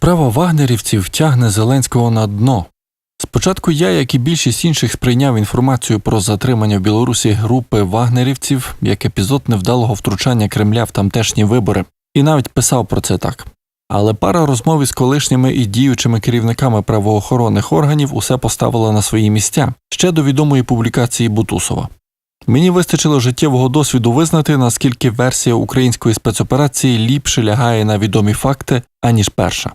Справа вагнерівців тягне Зеленського на дно. Спочатку я, як і більшість інших, сприйняв інформацію про затримання в Білорусі групи вагнерівців як епізод невдалого втручання Кремля в тамтешні вибори, і навіть писав про це так. Але пара розмов із колишніми і діючими керівниками правоохоронних органів усе поставила на свої місця ще до відомої публікації Бутусова. Мені вистачило життєвого досвіду визнати, наскільки версія української спецоперації ліпше лягає на відомі факти, аніж перша.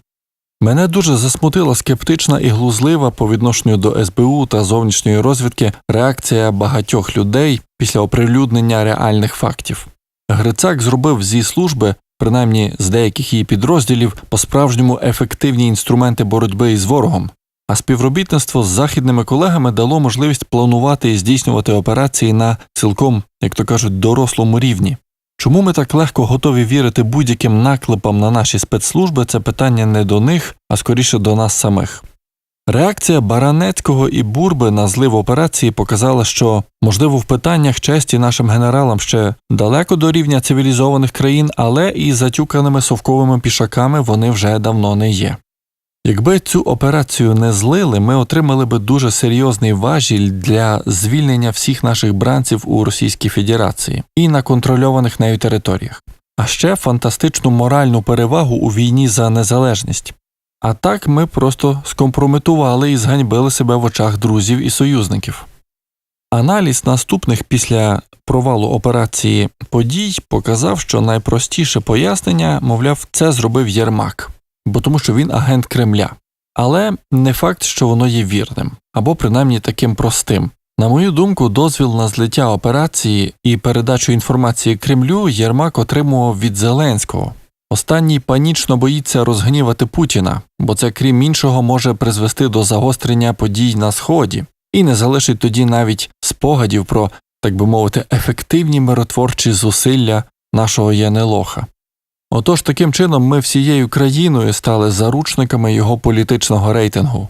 Мене дуже засмутила скептична і глузлива по відношенню до СБУ та зовнішньої розвідки реакція багатьох людей після оприлюднення реальних фактів. Грицак зробив зі служби, принаймні з деяких її підрозділів, по-справжньому ефективні інструменти боротьби із ворогом, а співробітництво з західними колегами дало можливість планувати і здійснювати операції на цілком, як то кажуть, дорослому рівні. Чому ми так легко готові вірити будь-яким наклепам на наші спецслужби, це питання не до них, а скоріше до нас самих. Реакція Баранецького і Бурби на злив операції показала, що, можливо, в питаннях честі нашим генералам ще далеко до рівня цивілізованих країн, але і затюканими совковими пішаками вони вже давно не є. Якби цю операцію не злили, ми отримали би дуже серйозний важіль для звільнення всіх наших бранців у Російській Федерації і на контрольованих нею територіях, а ще фантастичну моральну перевагу у війні за незалежність. А так ми просто скомпрометували і зганьбили себе в очах друзів і союзників. Аналіз наступних після провалу операції подій показав, що найпростіше пояснення, мовляв, це зробив Єрмак бо тому що він агент Кремля. Але не факт, що воно є вірним, або принаймні таким простим. На мою думку, дозвіл на злиття операції і передачу інформації Кремлю Єрмак отримував від Зеленського. Останній панічно боїться розгнівати Путіна, бо це, крім іншого, може призвести до загострення подій на Сході і не залишить тоді навіть спогадів про, так би мовити, ефективні миротворчі зусилля нашого Янелоха. Отож таким чином ми всією країною стали заручниками його політичного рейтингу.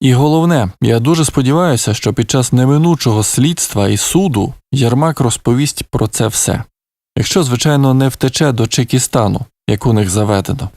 І головне, я дуже сподіваюся, що під час неминучого слідства і суду Єрмак розповість про це все, якщо, звичайно, не втече до Чекістану, як у них заведено.